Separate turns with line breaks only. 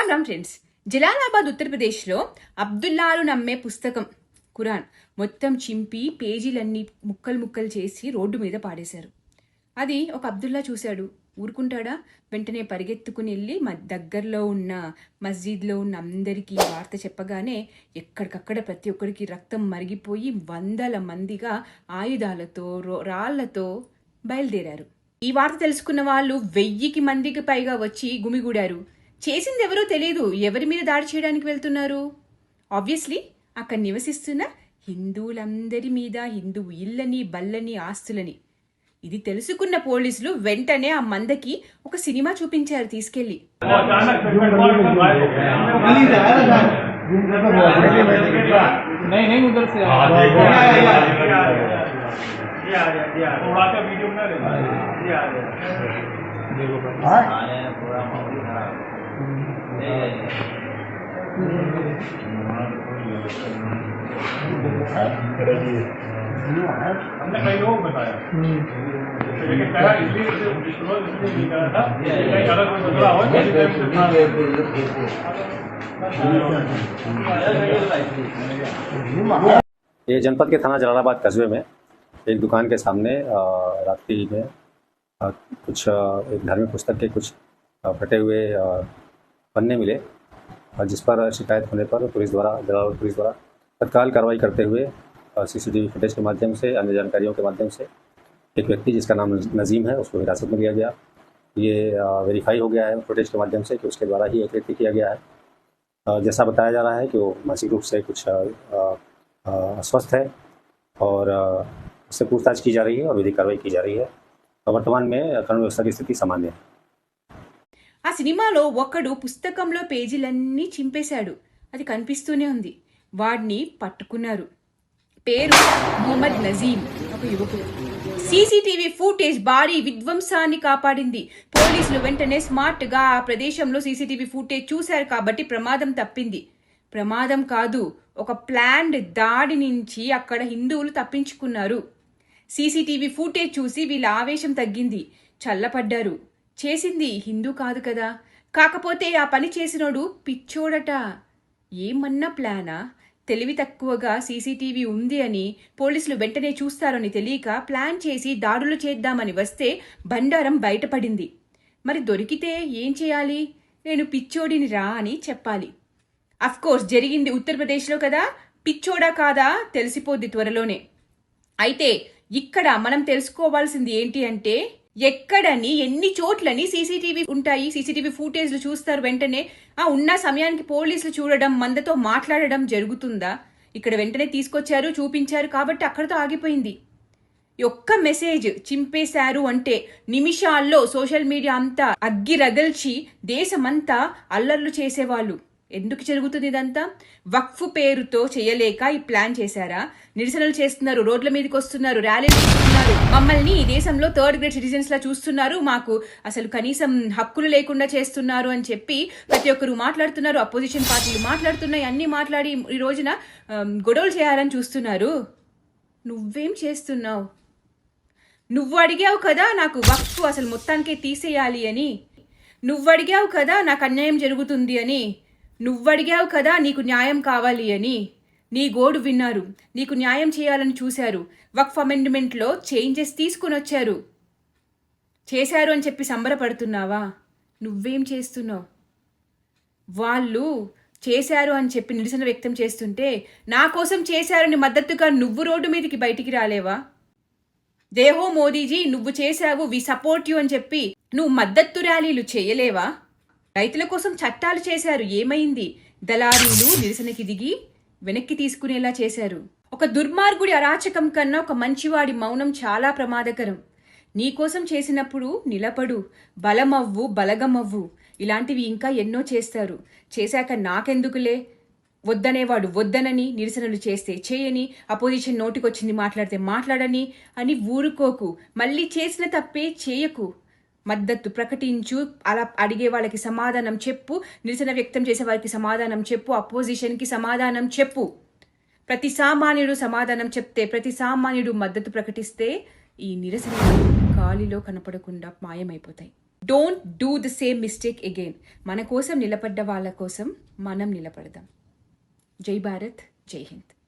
Ram Ram friends Jalalabad ఉత్తరప్రదేశ్లో అబ్దుల్లాలు నమ్మే పుస్తకం ఖురాన్ మొత్తం చింపి పేజీలన్నీ ముక్కలు ముక్కలు చేసి రోడ్డు మీద పాడేశారు. అది ఒక అబ్దుల్లా చూశాడు. ఊరుకుంటాడా? వెంటనే పరిగెత్తుకుని వెళ్ళి మ దగ్గరలో ఉన్న మస్జిద్లో ఉన్న అందరికీ వార్త చెప్పగానే ఎక్కడికక్కడ ప్రతి ఒక్కరికి రక్తం మరిగిపోయి వందల మందిగా ఆయుధాలతో రో- రాళ్ళతో బయలుదేరారు. ఈ వార్త తెలుసుకున్న వాళ్ళు వెయ్యికి మందికి పైగా వచ్చి గుమిగూడారు. చేసింది ఎవరో తెలియదు ఎవరి మీద దాడి చేయడానికి వెళ్తున్నారు? ఆబ్వియస్లీ అక్కడ నివసిస్తున్న హిందువులందరి మీద హిందువు ఇళ్ళని బల్లని ఆస్తులని. ఇది తెలుసుకున్న పోలీసులు వెంటనే ఆ మందకి ఒక సినిమా చూపించారు
తీసుకెళ్ళి ये
जनपद के थाना जलालाबाद कस्बे में एक दुकान के सामने रात्रि में कुछ एक धार्मिक पुस्तक के कुछ फटे हुए पन्ने मिले और जिस पर शिकायत होने पर पुलिस द्वारा जलालाबाद पुलिस द्वारा तत्काल कार्रवाई करते हुए सी सीसीटीवी फुटेज के माध्यम से, अन्य जानकारियों के माध्यम से एक व्यक्ति जिसका नाम नज़ीम है, उसको हिरासत में लिया गया। ये वेरीफाई हो गया है फुटेज के माध्यम से कि उसके द्वारा ही एक व्यक्ति किया गया है। जैसा बताया जा रहा है कि वो मानसिक रूप से कुछ अस्वस्थ है और उससे पूछताछ की जा रही है और विधिक कार्रवाई की जा रही है। वर्तमान में कानून व्यवस्था की स्थिति सामान्य है।
ఆ సినిమాలో ఒకడు పుస్తకంలో పేజీలన్నీ చింపేశాడు. అది కనిపిస్తూనే ఉంది. వాడిని పట్టుకున్నారు. పేరు మొహమ్మద్ నజీం ఒక యువకుడు. సీసీటీవీ ఫుటేజ్ భారీ విధ్వంసాన్ని కాపాడింది. పోలీసులు వెంటనే స్మార్ట్గా ఆ ప్రదేశంలో సీసీటీవీ ఫుటేజ్ చూశారు కాబట్టి ప్రమాదం తప్పింది. ప్రమాదం కాదు ఒక ప్లాన్డ్ దాడి నుంచి అక్కడ హిందువులు తప్పించుకున్నారు. సీసీటీవీ ఫుటేజ్ చూసి వీళ్ళ ఆవేశం తగ్గింది. చల్లపడ్డారు. చేసింది హిందూ కాదు కదా. కాకపోతే ఆ పని చేసినోడు పిచ్చోడట. ఏమన్నా ప్లానా? తెలివి తక్కువగా సీసీటీవీ ఉంది అని పోలీసులు వెంటనే చూస్తారని తెలియక ప్లాన్ చేసి దాడులు చేద్దామని వస్తే బండారం బయటపడింది. మరి దొరికితే ఏం చేయాలి? నేను పిచ్చోడిని రా అని చెప్పాలి. అఫ్కోర్స్ జరిగింది ఉత్తరప్రదేశ్లో కదా. పిచ్చోడా కాదా? తెలిసిపోద్ది త్వరలోనే. అయితే ఇక్కడ మనం తెలుసుకోవాల్సింది ఏంటి అంటే ఎక్కడని ఎన్ని చోట్లని సీసీటీవీ ఉంటాయి సీసీటీవీ ఫుటేజ్లు చూస్తారు వెంటనే. ఆ ఉన్న సమయానికి పోలీసులు చూడడం మందతో మాట్లాడడం జరుగుతుందా? ఇక్కడ వెంటనే తీసుకొచ్చారు చూపించారు కాబట్టి అక్కడితో ఆగిపోయింది. ఒక్క మెసేజ్ చింపేశారు అంటే నిమిషాల్లో సోషల్ మీడియా అంతా అగ్గి రగల్చి దేశమంతా అల్లర్లు చేసేవాళ్ళు. ఎందుకు జరుగుతుంది ఇదంతా? వక్ఫ్ పేరుతో చేయలేక ఈ ప్లాన్ చేశారా? నిరసనలు చేస్తున్నారు రోడ్ల మీదకి వస్తున్నారు ర్యాలీలు చేస్తున్నారు. మమ్మల్ని ఈ దేశంలో థర్డ్ గ్రేడ్ సిటిజన్స్ లా చూస్తున్నారు. మాకు అసలు కనీసం హక్కులు లేకుండా చేస్తున్నారు అని చెప్పి ప్రతి ఒక్కరు మాట్లాడుతున్నారు అపోజిషన్ పార్టీలు మాట్లాడుతున్నాయి అన్ని మాట్లాడి ఈ రోజున గొడవలు చేయాలని చూస్తున్నారు. నువ్వేం చేస్తున్నావు? నువ్వు అడిగావు కదా నాకు వక్ఫ్ అసలు మొత్తానికే తీసేయాలి అని. నువ్వు అడిగావు కదా నాకు అన్యాయం జరుగుతుంది అని. నువ్వు అడిగావు కదా నీకు న్యాయం కావాలి అని. నీ గోడు విన్నారు. నీకు న్యాయం చేయాలని చూశారు. వక్ఫ్ అమెండ్మెంట్లో చేంజెస్ తీసుకుని వచ్చారు. చేశారు అని చెప్పి సంబరపడుతున్నావా? నువ్వేం చేస్తున్నావు? వాళ్ళు చేశారు అని చెప్పి నిరసన వ్యక్తం చేస్తుంటే నా కోసం చేశారని మద్దతుగా నువ్వు రోడ్డు మీదకి బయటికి రాలేవా? దేహో మోదీజీ నువ్వు చేశావు వి సపోర్ట్ యు అని చెప్పి నువ్వు మద్దతు ర్యాలీలు చేయలేవా? రైతుల కోసం చట్టాలు చేశారు. ఏమైంది? దళారీలు నిరసనకి దిగి వెనక్కి తీసుకునేలా చేశారు. ఒక దుర్మార్గుడి అరాచకం కన్నా ఒక మంచివాడి మౌనం చాలా ప్రమాదకరం. నీకోసం చేసినప్పుడు నిలబడు. బలమవ్వు బలగమవ్వు. ఇలాంటివి ఇంకా ఎన్నో చేస్తారు. చేశాక నాకెందుకులే? వద్దనేవాడు వద్దనని నిరసనలు చేస్తే చేయని అపోజిషన్ నోటికొచ్చింది మాట్లాడితే మాట్లాడని అని ఊరుకోకు. మళ్ళీ చేసిన తప్పే చేయకు. మద్దతు ప్రకటించు అలా అడిగే వాళ్ళకి సమాధానం చెప్పు నిరసన వ్యక్తం చేసే వారికి సమాధానం చెప్పు అపోజిషన్కి సమాధానం చెప్పు. ప్రతి సామాన్యుడు సమాధానం చెప్తే ప్రతి సామాన్యుడు మద్దతు ప్రకటిస్తే ఈ నిరసన గాలిలో కనపడకుండా మాయమైపోతాయి. Don't do the same mistake again మన కోసం నిలబడ్డ వాళ్ళ కోసం మనం నిలబడదాం. జై భారత్ జై హింద్.